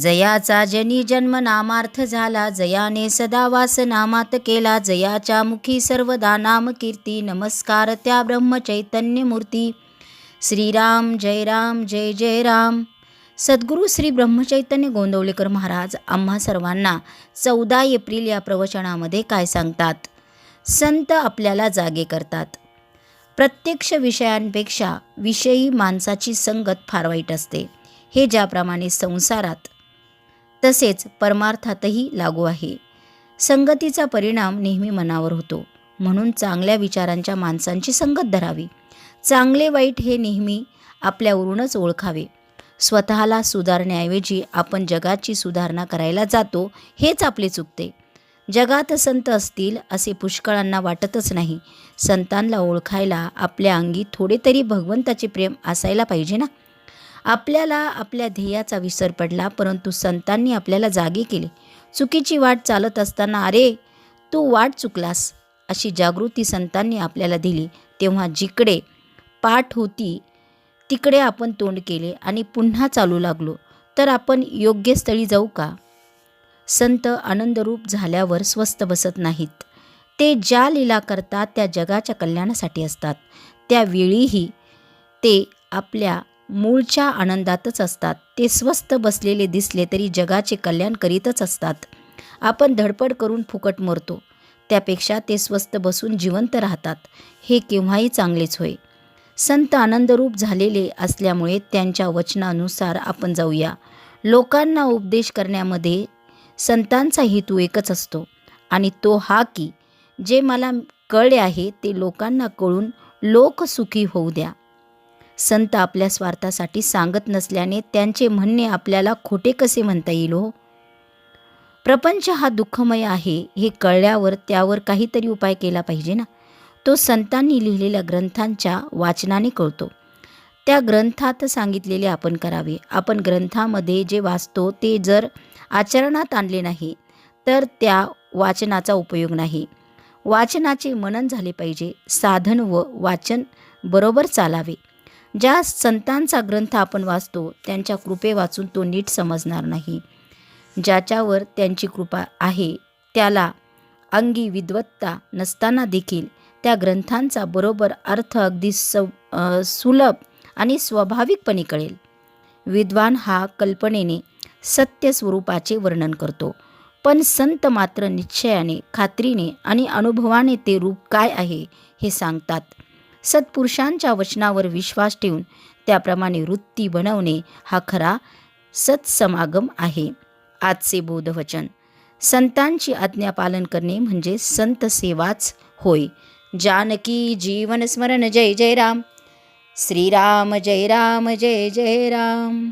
जयाचा जनी जन्म नामार्थ झाला जयाने सदा वास नामात केला जयाच्या मुखी सर्वदा नाम कीर्ती नमस्कार त्या ब्रह्मचैतन्य मूर्ती. श्रीराम जय राम जय जय राम. सद्गुरू श्री ब्रह्मचैतन्य गोंदवलेकर महाराज आम्हा सर्वांना चौदा एप्रिल या प्रवचनामध्ये काय सांगतात? संत आपल्याला जागे करतात. प्रत्यक्ष विषयांपेक्षा विषयी माणसाची संगत फार वाईट असते. हे ज्याप्रमाणे संसारात तसेच परमार्थातही लागू आहे. संगतीचा परिणाम नेहमी मनावर होतो. म्हणून चांगल्या विचारांच्या माणसांची संगत धरावी. चांगले वाईट हे नेहमी आपल्यावरूनच ओळखावे. स्वतःला सुधारण्याऐवजी आपण जगाची सुधारणा करायला जातो हेच आपले चुकते. जगात संत असतील असे पुष्कळांना वाटतच नाही. संतांना ओळखायला आपल्या अंगी थोडे तरी भगवंताचे प्रेम असायला पाहिजे ना? आपल्याला आपल्या ध्येयाचा विसर पडला परंतु संतांनी आपल्याला जागे केले. चुकीची वाट चालत असताना अरे तू वाट चुकलास अशी जागृती संतांनी आपल्याला दिली. तेव्हा जिकडे पाठ होती तिकडे आपण तोंड केले आणि पुन्हा चालू लागलो. तर आपण योग्य स्थळी जाऊ का? संत आनंदरूप झाल्यावर स्वस्त बसत नाहीत. ते ज्या लीला करतात त्या जगाच्या कल्याणासाठी असतात. त्यावेळीही ते आपल्या मूळच्या आनंदातच असतात. ते स्वस्त बसलेले दिसले तरी जगाचे कल्याण करीतच असतात. आपण धडपड करून फुकट मरतो. त्यापेक्षा ते स्वस्त बसून जिवंत राहतात. हे केव्हाही चांगलेच होय. संत आनंदरूप झालेले असल्यामुळे त्यांच्या वचनानुसार आपण जाऊया. लोकांना उपदेश करण्यामध्ये संतांचा हेतू एकच असतो. आणि तो हा की जे मला कळले आहे ते लोकांना कळून लोक सुखी होऊ द्या. संत आपल्या स्वार्थासाठी सांगत नसल्याने त्यांचे म्हणणे आपल्याला खोटे कसे म्हणता येईल हो? प्रपंच हा दुःखमय आहे हे कळल्यावर त्यावर काहीतरी उपाय केला पाहिजे ना? तो संतांनी लिहिलेल्या ग्रंथांच्या वाचनाने कळतो. त्या ग्रंथात सांगितलेले आपण करावे. आपण ग्रंथामध्ये जे वाचतो ते जर आचरणात आणले नाही तर त्या वाचनाचा उपयोग नाही. वाचनाचे मनन झाले पाहिजे. साधन व वाचन बरोबर चालावे. ज्या संतांचा ग्रंथ आपण वाचतो त्यांच्या कृपे वाचून तो नीट समजणार नाही. ज्याच्यावर त्यांची कृपा आहे त्याला अंगी विद्वत्ता नसताना देखील त्या ग्रंथांचा बरोबर अर्थ अगदी सव सुलभ आणि स्वाभाविकपणे कळेल. विद्वान हा कल्पनेने सत्य स्वरूपाचे वर्णन करतो. पण संत मात्र निश्चयाने खात्रीने आणि अनुभवाने ते रूप काय आहे हे सांगतात. सत्पुरुषांच्या वचनावर विश्वास ठेवून त्याप्रमाणे वृत्ती बनवणे हा खरा सत्समागम आहे. आजचे बोधवचन संतांची आज्ञा पालन करणे म्हणजे संत सेवाच होय. जानकी जीवन स्मरण जय जय राम. श्रीराम जय राम जय जय राम.